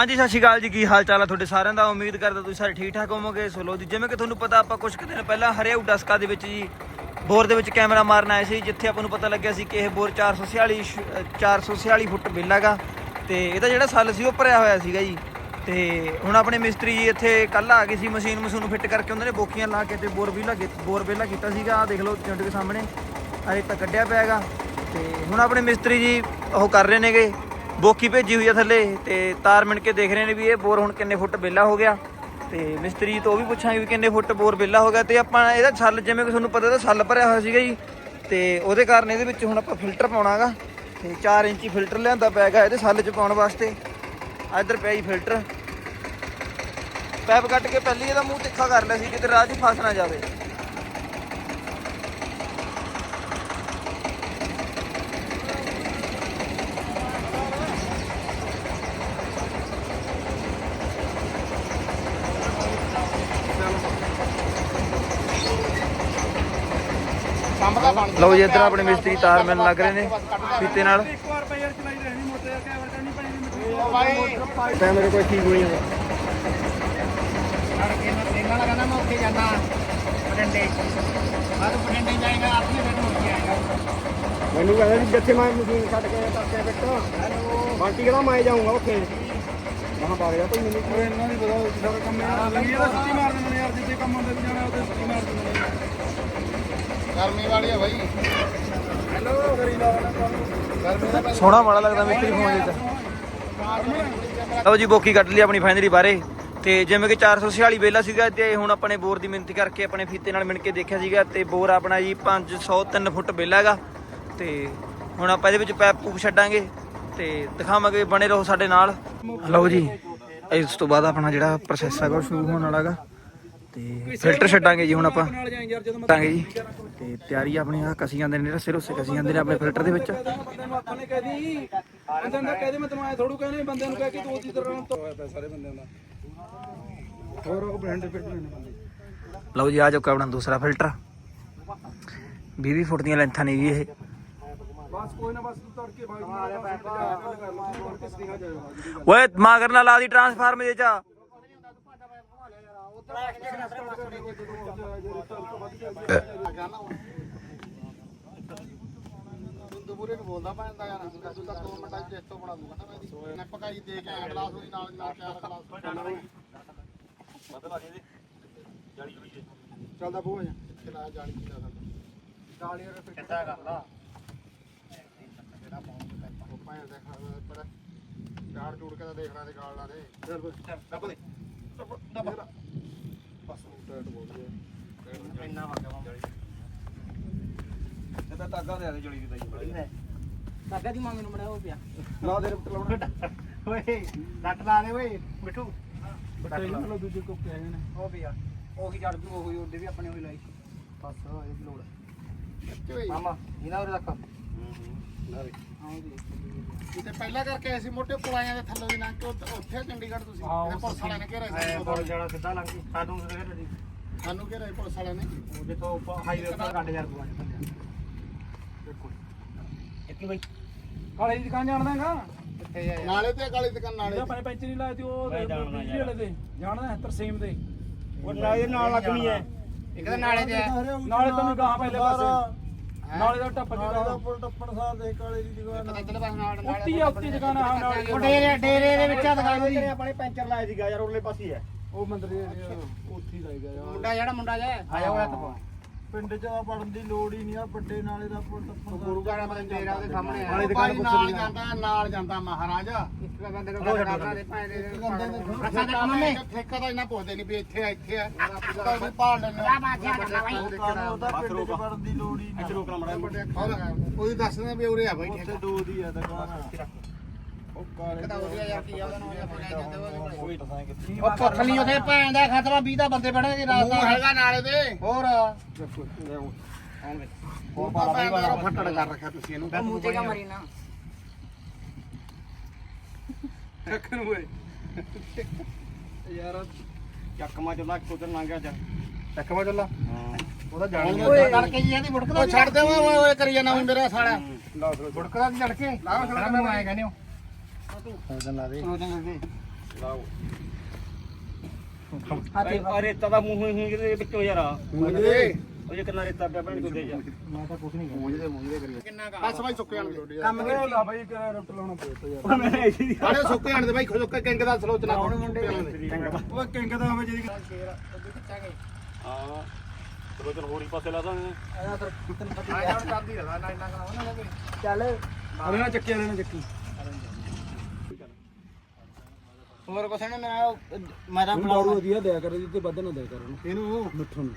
ਹਾਂਜੀ ਸਤਿ ਸ਼੍ਰੀ ਅਕਾਲ ਜੀ। ਕੀ ਹਾਲ ਚਾਲ ਆ ਤੁਹਾਡੇ ਸਾਰਿਆਂ ਦਾ? ਉਮੀਦ ਕਰਦਾ ਤੁਸੀਂ ਸਾਰੇ ਠੀਕ ਠਾਕ ਹੋਵੋਗੇ। ਸੋ ਲੋ ਜੀ ਜਿਵੇਂ ਕਿ ਤੁਹਾਨੂੰ ਪਤਾ ਆਪਾਂ ਕੁਝ ਕੁ ਦਿਨ ਪਹਿਲਾਂ ਹਰਿਆਊ ਡਸਕਾ ਦੇ ਵਿੱਚ ਜੀ ਬੋਰ ਦੇ ਵਿੱਚ ਕੈਮਰਾ ਮਾਰਨ ਆਏ ਸੀ ਜਿੱਥੇ ਆਪਾਂ ਨੂੰ ਪਤਾ ਲੱਗਿਆ ਸੀ ਕਿ ਇਹ ਬੋਰ 446 ਸ਼- ਅ, 446 ਫੁੱਟ ਬਿੱਲਾਗਾ ਤੇ ਇਹਦਾ ਜਿਹੜਾ ਸੱਲ ਸੀ ਉਹ ਭਰਿਆ ਹੋਇਆ ਸੀਗਾ ਜੀ। ਤੇ ਹੁਣ ਆਪਣੇ ਮਿਸਤਰੀ ਜੀ ਇੱਥੇ ਕੱਲ ਆ ਗਏ ਸੀ ਮਸ਼ੀਨ ਮਸ਼ੂਨ ਫਿੱਟ ਕਰਕੇ ਉਹਨਾਂ ਨੇ ਬੋਕੀਆਂ ਲਾ ਕੇ ਤੇ ਬੋਰ ਵੀ ਲੱਗੇ ਬੋਰ ਵੇਲਾ ਕੀਤਾ ਸੀਗਾ। ਆ ਦੇਖ ਲਓ ਚੁੰਡ ਦੇ ਸਾਹਮਣੇ ਅਜੇ ਤਾਂ ਕੱਢਿਆ ਪਿਆ ਹੈਗਾ ਤੇ ਹੁਣ ਆਪਣੇ ਮਿਸਤਰੀ ਜੀ ਉਹ ਕਰ ਰਹੇ ਨੇਗੇ। ਬੋਕੀ ਭੇਜੀ ਹੋਈ ਆ ਥੱਲੇ ਤੇ ਤਾਰ ਮਿਣ ਕੇ ਦੇਖ ਰਹੇ ਨੇ ਵੀ ਇਹ ਬੋਰ ਹੁਣ ਕਿੰਨੇ ਫੁੱਟ ਵਿਹਲਾ ਹੋ ਗਿਆ। ਤੇ ਮਿਸਤਰੀ ਤੋਂ ਉਹ ਵੀ ਪੁੱਛਾਂਗੇ ਵੀ ਕਿੰਨੇ ਫੁੱਟ ਬੋਰ ਵਿਹਲਾ ਹੋ ਗਿਆ ਤੇ ਆਪਾਂ ਇਹਦਾ ਛੱਲ ਜਿਵੇਂ ਕਿ ਤੁਹਾਨੂੰ ਪਤਾ ਤਾਂ ਛੱਲ ਭਰਿਆ ਹੋਇਆ ਸੀਗਾ ਜੀ। ਤੇ ਉਹਦੇ ਕਾਰਨ ਇਹਦੇ ਵਿੱਚ ਹੁਣ ਆਪਾਂ ਫਿਲਟਰ ਪਾਉਣਾਗਾ ਤੇ 4 ਇੰਚੀ ਫਿਲਟਰ ਲਿਆਂਦਾ ਪੈਗਾ ਇਹਦੇ ਛੱਲ 'ਚ ਪਾਉਣ ਵਾਸਤੇ। ਆ ਇੱਧਰ ਪਿਆ ਜੀ ਫਿਲਟਰ। ਪੈਪ ਕੱਟ ਕੇ ਪਹਿਲੀ ਇਹਦਾ ਮੂੰਹ ਤਿੱਖਾ ਕਰ ਲਿਆ ਸੀ, ਕਿਤੇ ਰਾਹ 'ਚ ਫਸ ਨਾ ਜਾਵੇ। ਲਓ ਜੀ ਇੱਧਰ ਆਪਣੇ ਮਿਸਤਰੀ ਤਾਰ ਮਿਲਣ ਲੱਗ ਰਹੇ ਨੇ ਫੀਤੇ ਨਾਲ। ਟਾਈਮ ਮੇਰੇ ਕੋਈ ਠੀਕ ਹੋਈ ਜਾਂਦਾ ਇਹਨਾਂ ਦਾ ਕਹਿੰਦਾ ਮੈਂ ਉੱਥੇ ਜਾਣਾ ਪਟੰਡੇ ਬਾਅਦ ਪਟੰਡੇ ਜਾਏਗਾ ਆਪਣੇ ਬੈਠ ਹੋ ਕੇ ਆਏਗਾ ਮੈਨੂੰ ਕਹਿੰਦਾ ਵੀ ਜਿੱਥੇ ਮੈਂ ਮਸ਼ੀਨ ਛੱਡ ਕੇ ਕਰਕੇ ਬਿੱਟੋ ਬਾਕੀ ਕਹਿੰਦਾ ਮੈਂ ਜਾਊਂਗਾ ਉੱਥੇ। ਮਹਾਂ ਬਾਗ ਜਾ ਕੋਈ ਮੈਨੂੰ ਕੋਈ ਇਹਨਾਂ ਨਹੀਂ ਪਤਾ ਸਾਰਾ ਕੰਮ ਇਹ ਲੰਗੀ ਦਾ ਸੁੱਤੀ ਮਾਰ ਦਿੰਦੇ ਨੇ ਯਾਰ ਜਿੱਥੇ ਕੰਮ ਹੁੰਦੇ ਵੀ ਜਾਣਾ ਉੱਥੇ ਸੁੱਤੀ ਮਾਰ ਦਿੰਦੇ ਨੇ। ਗਰਮੀ ਵਾਲੀ ਆ ਬਾਈ। ਹੈਲੋ ਗਰਮੀ ਸੋਹਣਾ ਬੜਾ ਲੱਗਦਾ ਮਿਸਤਰੀ ਫੋਨ ਦੇ ਤਾਂ ਲਓ ਜੀ ਬੋਕੀ ਕੱਢ ਲਈ ਆਪਣੀ ਫਾਈਨਲੀ ਬਾਰੇ ਤੇ ਜਿਵੇਂ ਕਿ 446 ਵੇਲਾ ਸੀਗਾ ਤੇ ਹੁਣ ਆਪਣੇ ਬੋਰ ਦੀ ਮਿਹਨਤ ਕਰਕੇ ਆਪਣੇ ਫੀਤੇ ਨਾਲ ਮਿਣ ਕੇ ਦੇਖਿਆ ਸੀਗਾ ਤੇ ਬੋਰ ਆਪਣਾ ਜੀ 503 ਫੁੱਟ ਵੇਲਾ ਹੈਗਾ। ਤੇ ਹੁਣ ਆਪਾਂ ਇਹਦੇ ਵਿੱਚ ਪੈਪ ਪੂਪ ਛੱਡਾਂਗੇ ਤੇ ਦਿਖਾਵਾਂਗੇ ਬਣੇ ਰਹੋ ਸਾਡੇ ਨਾਲ। ਲਓ ਜੀ, ਇਸ ਤੋਂ ਬਾਅਦ ਆਪਣਾ ਜਿਹੜਾ ਪ੍ਰੋਸੈਸ ਹੈਗਾ ਉਹ ਸ਼ੁਰੂ ਹੋਣ ਵਾਲਾ ਹੈਗਾ। ਤੇ ਫਿਲਟਰ ਛੱਡਾਂਗੇ ਜੀ ਹੁਣ ਆਪਾਂ ਛੱਡਾਂਗੇ ਜੀ। ਤੇ ਤਿਆਰੀ ਆਪਣੀ ਆ ਕਸੀ ਜਾਂਦੇ ਨੇ ਰਸੇ ਰੁੱਸੇ ਕਸੀ ਜਾਂਦੇ ਨੇ ਆਪਣੇ ਫਿਲਟਰ ਦੇ ਵਿੱਚ। ਬੰਦੇ ਨੂੰ ਆਪਾਂ ਨੇ ਕਹਿ ਦੀ ਬੰਦੇ ਨੂੰ ਕਹਿ ਦੇ ਮੈਂ ਤੈਨੂੰ ਐ ਥੋੜੂ ਕਹਿੰਦੇ ਬੰਦੇ ਨੂੰ ਕਹਿ ਕੇ ਤੂੰ ਉਹਦੀ ਤਰ੍ਹਾਂ ਤੋਂ ਹੋਇਆ ਪਿਆ ਸਾਰੇ ਬੰਦਿਆਂ ਦਾ ਹੋਰ ਉਹ ਬ੍ਰਾਂਡ ਫਿੱਟ ਨੇ ਬੰਦੇ। ਲਓ ਜੀ ਆ ਚੁੱਕਾ ਆਪਣਾ ਦੂਸਰਾ ਫਿਲਟਰ। 20 ਫੁੱਟ ਦੀਆਂ ਲੈਂਥਾਂ ਨੇ ਜੀ ਇਹ। ਬਸ ਕੋਈ ਨਾ ਬਸ ਤੜਕੇ ਭਾਈ ਓਏ ਮਾਗਰ ਨਾਲ ਲਾ ਦੀ ਟਰਾਂਸਫਾਰਮ ਦੇ ਚ। ਤੂੰ ਨੂੰ ਬੋਲਦਾ ਪੈਂਦਾ ਯਾਰ ਤੂੰ ਤਾਂ 2 ਮਿੰਟਾਂ ਚ ਟੈਸਟੋ ਬਣਾ ਦੂੰਗਾ ਨਾ ਮੈਂ ਮੈਂ ਪਕਾਈ ਦੇ ਕੇ ਗਲਾਸ ਉਹਦੀ ਨਾਲ ਨਾਲ ਚਾਰ ਗਲਾਸ ਚੱਲਦਾ ਬੋ ਜਾ ਚਲਾ ਜਾਣੀ ਕੀ ਦਾ ਗਾਲੀ ਵਾਲਾ ਫਿੱਟ ਕਿੱਦਾਂ ਕਰ ਲਾ ਜਿਹੜਾ ਪਾਉਂ ਪਾਇਆ ਦੇਖਾ ਪਰ। ਝਾੜ ਝੂੜ ਕੇ ਤਾਂ ਦੇਖਣਾ ਤੇ ਗਾਲ ਲਾ ਦੇ ਚੱਲ ਦੱਬ ਦੇ ਦੱਬ ਬਸ ਟਾਈਟ ਬੋਲ ਗਿਆ ਇੰਨਾ ਵਾ ਗਿਆ ਇਹਦਾ ਤਾਗਾ ਦੇ ਆਦੇ ਜੜੀ ਦੀ ਦਾਈ ਸਾਗਾ ਦੀ ਮੰਗ ਨੂੰ ਹੋ ਪਿਆ। ਲਾ ਦੇ ਰੁੱਟ ਲਾਉਣਾ। ਓਏ ਰੱਟ ਲਾ ਦੇ ਓਏ ਮਿੱਠੂ। ਬੱਟੇ ਨੂੰ ਦੂਜੇ ਕੋ ਪੈ ਨੇ ਉਹ ਪਿਆ ਉਹੀ ਜੜ ਜੂ ਉਹੀ ਉਹਦੇ ਵੀ ਆਪਣੇ ਉਹੀ ਲਾਈ। ਬਸ ਇਹ ਲੋੜ ਮਾਮਾ ਇਹਨਾਂ ਉਰੇ ਰੱਖ। ਹਾਂ ਕਿਤੇ ਪਹਿਲਾਂ ਕਰਕੇ ਆਏ ਸੀ ਮੋਟੇ ਪੁਲਾਈਆਂ ਦੇ ਥੱਲੇ ਦੀ ਲੰਘ ਕੇ ਉੱਥੇ ਉੱਥੇ ਚੰਡੀਗੜ੍ਹ ਤੁਸੀਂ? ਹਾਂ, ਇਹਦੇ ਪੁਲਿਸ ਵਾਲਿਆਂ ਨੇ ਘੇਰਿਆ ਸੀ? ਪੁਲ ਜਾਣਾ ਸਿੱਧਾ ਲੰਘ ਕੇ ਸਾਨੂੰ ਸਵੇਰੇ ਜੀ ਸਾਨੂੰ ਘੇਰਿਆ ਸੀ ਪੁਲਿਸ ਵਾਲਿਆਂ ਨੇ। ਉਹ ਜਿੱਥੋਂ ਹਾਈਵੇ ਉੱਤੇ ਕੱਢ ਜਾ। ਦੂਆ ਇੱਕ ਬਈ। ਕਾਲੇ ਦੀ ਦੁਕਾਨ ਜਾਣਦਾ ਹੈਗਾ? ਕਿੱਥੇ ਜਾਏ ਨਾਲੇ ਤੇ ਕਾਲੀ ਦੁਕਾਨ ਨਾਲੇ ਇਹਦਾ ਪੈਂਚ ਪੈਂਚ ਨਹੀਂ ਲਾਇਆ ਤੇ ਉਹ ਮੈਂ ਜਾਣਦਾ ਬਿਜਲੀ ਵਾਲੇ ਦੇ। ਜਾਣਦਾ ਹੈ ਤਰਸੇਮ ਦੇ। ਉਹ ਨਾਲੇ ਨਾਲ ਲੱਗਣੀ ਹੈ। ਇੱਕ ਤਾਂ ਨਾਲੇ ਤੇ ਆ। ਨਾਲੇ ਤੈਨੂੰ ਗਾਹ ਪਹਿਲੇ ਪਾਸੇ। ਨਾਲੇ ਦਾ ਟੱਪ ਨਾਲੇ ਉੱਪਰ ਟੱਪਣ ਸਾਰ ਦੇ ਕਾਲੇ ਦੀ ਦੁਕਾਨ ਉੱਤੀ ਆ ਉੱਤੀ ਦੁਕਾਨ ਆ ਨਾਲੇ ਉਹ ਡੇਰੇ ਡੇਰੇ ਦੇ ਵਿੱਚ ਆ ਦੁਕਾਨ ਦੀ ਆਪਣੇ ਪੈਂਚਰ ਲਾਇਆ ਸੀਗਾ ਯਾਰ ਉਰਲੇ ਪਾਸੇ ਹੀ ਉਹ ਮੰਦਰ ਦੇ ਉੱਥੇ ਹੀ ਯਾਰ। ਮੁੰਡਾ ਜਿਹੜਾ ਮੁੰਡਾ ਜਾ ਆਇਆ ਹੋਇਆ ਤਾਂ ਪਿੰਡ ਚ ਪੜਨ ਦੀ ਲੋੜ ਹੀ ਨਹੀਂ ਆ ਵੱਡੇ ਨਾਲੇ ਦਾ ਪੁੱਲ ਟੱਪਣ ਗੁਰੂ ਘਰ ਮਤਲਬ ਡੇਰਾ ਉਹਦੇ ਸਾਹਮਣੇ ਆ ਨਾਲੇ ਉਹ ਦੁਕਾਨ ਭਾਈ ਨਾਲ ਜਾਂਦਾ। ਨਾਲ ਜਾਂਦਾ ਮਹਾਰਾਜਾ। ਇੱਕ ਬੰਦੇ ਨੂੰ ਗੱਲ ਕਰਨਾ ਦੇ। ਭਾਈ ਦੇ ਰੱਖਾ ਦੇ ਮੰਮੀ ਠੇਕਾ ਤਾਂ ਇਹਨਾਂ ਪੁੱਛਦੇ ਨਹੀਂ ਵੀ ਇੱਥੇ ਆ ਇੱਥੇ ਆ। ਤਾਂ ਉਹਨੇ ਪਾਲ ਲੈਣਾ ਆ। ਬਾਜਿਆ ਕਰਨਾ ਬਾਈ ਉਹਦਾ ਪਿੰਡ ਚ ਪੜਨ ਦੀ ਲੋੜ ਹੀ ਇੱਥੇ ਰੋਕਣਾ ਮੜਾ ਉਹਦੀ ਦੱਸਣਾ ਵੀ ਉਰੇ ਆ ਬਾਈ। ਠੇਕਾ ਦੋ ਦੀ ਆ ਦੁਕਾਨ। ਉਹ ਯਾਰ ਕੀ ਆ ਉਹਦਾ ਨਾਮ ਆਪਾਂ ਕਹਿ ਦਿੰਦੇ ਓਏ ਕੋਈ ਦੱਸਾਂ ਕਿ ਉਹ ਪੁੱਛ ਲਈ ਉਹਦੇ ਭੈਣ ਦਾ। ਖਤਰਾ 20 ਦਾ ਬੰਦੇ ਬੜਨਗੇ ਰਾਸਤਾ ਹੈਗਾ ਨਾਲੇ ਤੇ ਹੋਰ। ਹੋਰ ਪਾਪਾ ਦਾ ਫੱਟੜ ਕਰ ਰੱਖਿਆ ਤੁਸੀਂ ਇਹਨੂੰ। ਮੂੰਹ ਤੇ ਕਾ ਮਰੀ ਨਾ? ਰੱਖਣ ਓਏ। ਯਾਰ ਚੱਕਮਾ ਚੁੱਲਾ ਉਧਰ ਲੰਘ ਜਾ। ਚੱਕਵਾ ਚੱਲਾ। ਹਾਂ। ਉਹਦਾ ਜਾਣ ਓਏ। ਕਰਕੇ ਜੀ ਇਹਦੀ ਬੁੜਕਦਾ ਛੱਡ ਦੇ ਓਏ ਓਏ ਕਰੀ ਜਾਣਾ ਮੇਰਾ ਸਾਲਾ ਲਾ ਬੁੜਕਦਾ ਦੀ ਲੜ ਕੇ ਲਾ ਸਾਲਾ ਮੈਂ ਆਏ ਕਹਿੰਦੇ ਹੋ ਲਾ ਦੇ। ਰੋਜਨ ਦੇ। ਲਾਓ। ਆ ਰੇਤਾ ਦਾ ਮੂੰਹ ਹੀ ਜਿਹਦੇ ਵਿੱਚੋਂ ਯਾਰ ਆ। ਮੁੰਡੇ ਉਹ ਜੇ ਕਿੰਨਾ ਰੇਤਾ ਪਿਆ ਭੈਣ ਕੋਲ ਦੇ ਜਾ। ਮੁੰਡੇ ਮੁੰਡੇ ਕਰੀ ਕਿੰਨਾ ਕਾ ਬਸ ਬਾਈ ਸੁੱਕੇ ਆਣ ਦੇ। ਕੰਮ ਕਰੋ ਲਾ ਬਾਈ ਰੁੱਟ ਲਾਉਣਾ ਪਊ ਮੈਂ ਐਸੀ ਦੀ ਆੜੇ ਸੁੱਕੇ ਆਣ ਦੇ ਬਾਈ ਖੁੱਲ ਕਿੰਗ ਦਾ ਸਲੋਚਨਾ ਹੁਣ ਮੁੰਡੇ ਉਹ ਕਿੰਗ ਦਾ ਹੋਵੇ ਜਿਹੜੀ ਹਾਂ। ਚਲੋ ਚਲ ਹੋਰ ਹੀ ਪਾਸੇ ਲਾ ਦਾਂਗੇ। ਕਰਦੀ ਰਹਾ ਨਾ ਇੰਨਾ ਕਾ ਉਹਨਾਂ ਨੇ ਚੱਲ। ਅਰੇ ਨਾ ਚੱਕੀ ਅਰੇ ਨਾ ਚੱਕੀ। ਹੋਰ ਕੁਛ ਨਹੀਂ ਮੈਂ ਮੈਂ ਤਾਂ ਦਾਰੂ ਵਧੀਆ ਦਿਆ ਕਰ ਜਿੱਤੇ ਵੱਧ ਨਾ ਦਿਆ ਕਰ ਇਹਨੂੰ ਮਿੱਠੂ ਨੂੰ।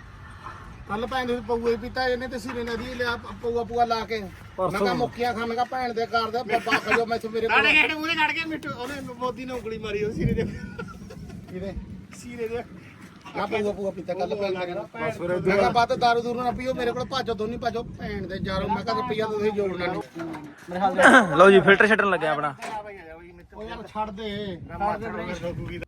ਕੱਲ ਭੈਣ ਦੇ ਪਊਏ ਪੀਤਾ ਇਹਨੇ ਤੇ ਸਿਰੇ ਨਦੀ ਲਿਆ ਪਊਆ ਪੂਆ ਲਾ ਕੇ। ਮੈਂ ਕਿਹਾ ਮੁੱਕੀਆਂ ਖਾਣ ਦਾ ਭੈਣ ਦੇ ਘਰ ਦਾ ਬਾਬਾ ਖਜੋ ਮੈਥੋਂ ਮੇਰੇ ਕੋਲ ਕਾੜੇ ਗੇੜੇ ਮੂਹਰੇ ਕੱਢ ਕੇ ਮਿੱਠੂ ਉਹਨੇ ਮੋਦੀ ਨੇ ਉਂਗਲੀ ਮਾਰੀ ਉਹ ਸਿਰੇ ਦੇ। ਕਿਹਦੇ? ਸਿਰੇ ਦੇ। ਆ ਪਊਆ ਪੂਆ ਪੀਤਾ ਕੱਲ ਭੈਣ ਦਾ ਬਸ ਫਿਰ ਮੈਂ ਕਿਹਾ ਬਾਤ ਦਾਰੂ ਦੂਰੂ ਨਾ ਪੀਓ ਮੇਰੇ ਕੋਲ ਭਾਜੋ ਦੋਨੀ ਭਾਜੋ ਭੈਣ ਦੇ ਯਾਰੋ ਮੈਂ ਕਿਹਾ ਰੁਪਈਆ ਤਾਂ ਤੁਸੀਂ ਜੋੜਨਾ। ਨਹੀਂ ਲਓ ਜੀ ਫਿਲਟਰ ਛੱਡਣ ਲੱਗਿਆ ਆਪਣਾ। ਉਹ ਯਾਰ ਛੱਡ ਦੇ ਛੱਡ ਦੇ ਬਈ।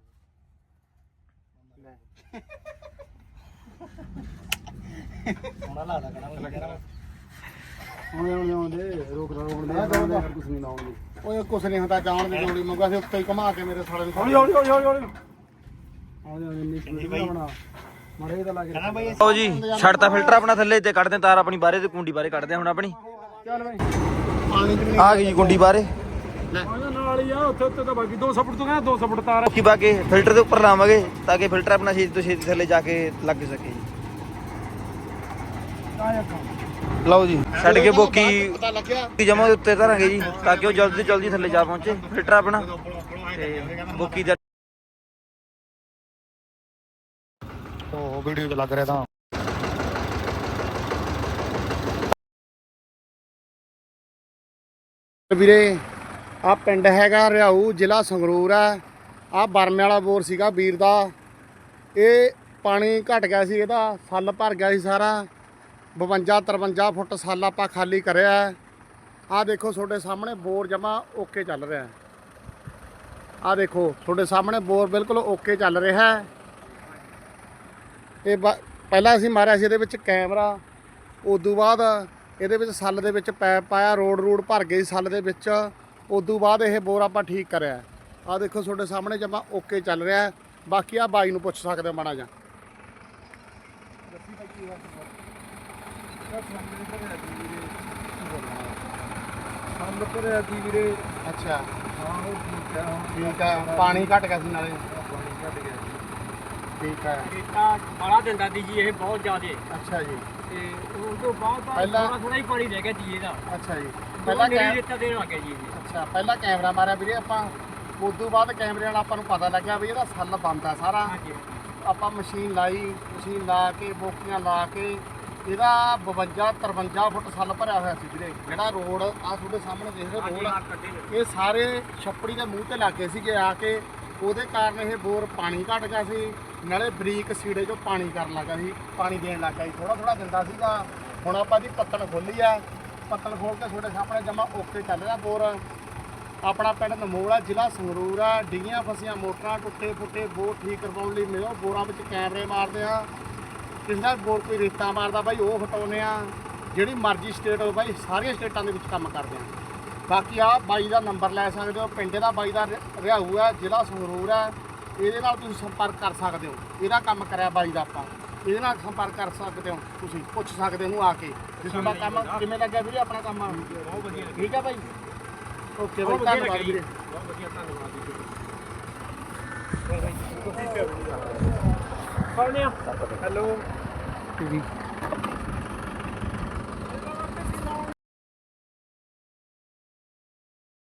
ਹੁਣ ਆਉਣ ਆਉਂਦੇ ਰੋਕ ਰੋਕ ਦੇ ਕੁਝ ਨਹੀਂ ਲਾਉਣਗੇ ਓਏ ਕੁਛ ਨਹੀਂ ਹੁੰਦਾ ਜਾਣ ਦੀ ਜੋੜੀ ਮੰਗਾ ਸੀ ਉੱਤੇ ਹੀ ਘੁਮਾ ਕੇ ਮੇਰੇ ਸਾਲੇ ਨੂੰ ਹੌਲੀ ਹੌਲੀ ਹੌਲੀ ਹੌਲੀ ਹੌਲੀ। ਆਉਂਦੇ ਆਉਂਦੇ ਨਹੀਂ ਸਪੀਡ ਬਣਾਉਣਾ ਮੜੇ ਤਾਂ ਲੱਗ ਰਿਹਾ ਲਓ ਜੀ ਛੱਡਤਾ ਫਿਲਟਰ ਆਪਣਾ ਥੱਲੇ ਤੇ ਕੱਢਦੇ ਤਾਰ ਆਪਣੀ ਬਾਹਰੇ ਤੇ ਕੁੰਡੀ ਬਾਹਰੇ ਕੱਢਦੇ ਹੁਣ ਆਪਣੀ। ਚੱਲ ਬਾਈ। ਆ ਗਈ ਜੀ ਕੁੰਡੀ ਬਾਹਰੇ। ਉਹਦੇ ਹੀ ਆ ਉੱਥੇ ਉੱਤੇ ਤਾਂ ਬਾਕੀ 200 ਫੁੱਟ ਤੋਂ ਕਹਿੰਦਾ 200 ਫੁੱਟ ਤਾਰ ਕੀ ਬਾਕੀ ਫਿਲਟਰ ਦੇ ਉੱਪਰ ਲਾਵਾਂਗੇ ਤਾਂ ਕਿ ਫਿਲਟਰ ਆਪਣਾ ਛੇਤੀ ਤੋਂ ਛੇਤੀ ਥੱਲੇ ਜਾ ਕੇ ਲੱਗ ਸਕੇ। ਜੀ ਆਇਆ ਕੰਮ। ਲਓ ਜੀ ਛੱਡ ਕੇ ਬੋਕੀ ਪਤਾ ਲੱਗਿਆ। ਜਮਾ ਦੇ ਉੱਤੇ ਧਰਾਂਗੇ ਜੀ ਤਾਂ ਕਿ ਉਹ ਜਲਦੀ ਤੋਂ ਜਲਦੀ ਥੱਲੇ ਜਾ ਪਹੁੰਚੇ ਫਿਲਟਰ ਆਪਣਾ। ਤੇ ਬੋਕੀ ਦਾ ਉਹ ਵੀਡੀਓ ਤੇ ਲੱਗ ਰਿਹਾ ਤਾਂ। ਵੀਰੇ ਆ ਪਿੰਡ ਹੈਗਾ ਰਿਆਊ, ਜ਼ਿਲ੍ਹਾ ਸੰਗਰੂਰ ਹੈ। ਆ ਬਰਮੇ ਵਾਲਾ ਬੋਰ ਸੀਗਾ ਵੀਰ ਦਾ। ਇਹ ਪਾਣੀ ਘਟ ਗਿਆ ਸੀ, ਇਹਦਾ ਫਲ ਭਰ ਗਿਆ ਸੀ ਸਾਰਾ। 52 53 ਫੁੱਟ ਸਾਲ ਆਪਾਂ ਖਾਲੀ ਕਰਿਆ ਆ ਦੇਖੋ ਤੁਹਾਡੇ ਸਾਹਮਣੇ ਬੋਰ ਜਮਾ ਓਕੇ ਚੱਲ ਰਿਹਾ ਹੈ। ਆ ਦੇਖੋ, ਤੁਹਾਡੇ ਸਾਹਮਣੇ ਬੋਰ ਬਿਲਕੁਲ ਓਕੇ ਚੱਲ ਰਿਹਾ ਇਹ ਬ- ਪਹਿਲਾਂ ਅਸੀਂ ਮਾਰਿਆ ਸੀ ਇਹਦੇ ਵਿੱਚ ਕੈਮਰਾ, ਉਦੋਂ ਬਾਅਦ ਇਹਦੇ ਵਿੱਚ ਸੱਲ ਦੇ ਵਿੱਚ ਪੈਪ ਪਾਇਆ, ਰੋਡ ਰੂਡ ਭਰ ਗਈ ਸੱਲ ਦੇ ਵਿੱਚ। ਉਦੋਂ ਬਾਅਦ ਇਹ ਬੋਰ ਆਪਾਂ ਠੀਕ ਕਰਿਆ। ਆ ਦੇਖੋ ਤੁਹਾਡੇ ਸਾਹਮਣੇ ਜਮਾ ਓਕੇ ਚੱਲ ਰਿਹਾ ਹੈ। ਬਾਕੀ ਆ ਬਾਈ ਨੂੰ ਪੁੱਛ ਸਕਦੇ ਹੋ ਮਾੜਾ ਜਾਂ ਸੰਦ ਭਰਿਆ ਸੀ ਵੀਰੇ ਅੱਛਾ। ਹਾਂ ਉਹ ਠੀਕ ਹੈ ਹੁਣ ਠੀਕ ਹੈ ਪਾਣੀ ਘਟ ਗਿਆ ਸੀ ਨਾਲੇ। ਪਾਣੀ ਘਟ ਗਿਆ ਸੀ ਠੀਕ ਹੈ ਰੇਤਾ ਬੜਾ ਦਿੰਦਾ ਦੀ ਜੀ ਇਹ ਬਹੁਤ ਜ਼ਿਆਦੇ। ਅੱਛਾ ਜੀ। ਤੇ ਉਸ ਤੋਂ ਬਾਅਦ ਤਾਂ ਪਹਿਲਾਂ- ਥੋੜਾ ਥੋੜਾ ਹੀ ਪਾਣੀ ਰਹਿ ਗਿਆ ਜੀ ਇਹਦਾ। ਅੱਛਾ ਜੀ। ਪਹਿਲਾਂ ਕੈਮ ਰੇਤਾ ਦੇਣ ਲੱਗ ਜੀ ਇਹ। ਅੱਛਾ ਪਹਿਲਾਂ ਕੈਮਰਾ ਮਾਰਿਆ ਵੀਰੇ ਆਪਾਂ ਉਦੋਂ ਬਾਅਦ ਕੈਮਰੇ ਨਾਲ ਆਪਾਂ ਨੂੰ ਪਤਾ ਲੱਗਿਆ ਵੀ ਇਹਦਾ ਸੱਲ ਬੰਦ ਆ ਸਾਰਾ। ਹਾਂਜੀ ਆਪਾਂ ਮਸ਼ੀਨ ਲਾਈ ਮਸ਼ੀਨ ਲਾ ਕੇ ਬੋਕੀਆਂ ਲਾ ਕੇ ਇਹਦਾ 52 53 ਫੁੱਟ ਸੱਲ ਭਰਿਆ ਹੋਇਆ ਸੀ ਵੀਰੇ। ਜਿਹੜਾ ਰੋਡ ਆ ਤੁਹਾਡੇ ਸਾਹਮਣੇ ਦੇਖ ਰਹੇ ਹਾਂਜੀ ਰੋਡ ਹਾਂ ਕੱਢੇ ਨੇ। ਇਹ ਸਾਰੇ ਛੱਪੜੀ ਦੇ ਮੂੰਹ ਤੇ ਲੱਗੇ ਸੀਗੇ ਆ ਕੇ। ਉਹਦੇ ਕਾਰਨ ਇਹ ਬੋਰ ਪਾਣੀ ਘਟ ਗਿਆ ਸੀ ਨਾਲੇ ਬਰੀਕ ਸੀੜੇ ਚੋਂ ਪਾਣੀ ਕਰਨ ਲੱਗਾ ਸੀ ਪਾਣੀ ਦੇਣ ਲੱਗਾ ਸੀ। ਥੋੜਾ ਥੋੜਾ ਦਿੰਦਾ ਸੀਗਾ। ਹੁਣ ਆਪਾਂ ਦੀ ਪੱਤਣ ਖੋਲੀ ਆ। ਪੱਤਲ ਖੋਲ ਕੇ ਤੁਹਾਡੇ ਸਾਹਮਣੇ ਜਮਾ ਓਕੇ ਚੱਲ ਰਿਹਾ ਬੋਰ। ਆਪਣਾ ਪਿੰਡ ਨਮੋਲ ਆ, ਜ਼ਿਲ੍ਹਾ ਸੰਗਰੂਰ ਆ। ਡਿੱਗੀਆਂ ਫਸੀਆਂ, ਮੋਟਰਾਂ ਟੁੱਟੇ ਫੁੱਟੇ, ਬੋਰ ਠੀਕ ਕਰਵਾਉਣ ਲਈ ਮਿਲੋ। ਬੋਰਾਂ ਵਿੱਚ ਕੈਮਰੇ ਮਾਰਦੇ ਆ। ਕਿਸੇ ਦਾ ਬੋਰ ਕੋਈ ਰੇਤਾ ਮਾਰਦਾ ਬਾਈ, ਉਹ ਹਟਾਉਨੇ ਆ। ਜਿਹੜੀ ਮਰਜ਼ੀ ਸਟੇਟ ਹੋਵੇ ਬਾਈ, ਸਾਰੀਆਂ ਸਟੇਟਾਂ ਦੇ ਵਿੱਚ ਕੰਮ ਕਰਦੇ ਆ। ਬਾਕੀ ਆ ਬਾਈ ਦਾ ਨੰਬਰ ਲੈ ਸਕਦੇ ਹੋ। ਪਿੰਡ ਦਾ ਬਾਈ ਦਾ ਰਿ- ਰਿਹਾਊ ਆ, ਜ਼ਿਲ੍ਹਾ ਸੰਗਰੂਰ ਆ। ਇਹਦੇ ਨਾਲ ਤੁਸੀਂ ਸੰਪਰਕ ਕਰ ਸਕਦੇ ਹੋ। ਇਹਦਾ ਕੰਮ ਕਰਿਆ ਬਾਈ ਦਾ ਆਪਾਂ। ਇਹਦੇ ਨਾਲ ਸੰਪਰਕ ਕਰ ਸਕਦੇ ਹੋ ਤੁਸੀਂ ਪੁੱਛ ਸਕਦੇ ਹੋ ਉਹਨੂੰ ਆ ਕੇ। ਜੇ ਤੁਹਾਡਾ ਕੰਮ ਕਿਵੇਂ ਲੱਗਿਆ ਵੀਰੇ ਆਪਣਾ ਕੰਮ? ਬਹੁਤ ਵਧੀਆ ਠੀਕ ਆ ਬਾਈ? ਓਕੇ ਬਾਈ ਧੰਨਵਾਦ ਵੀਰੇ। ਹੈਲੋ।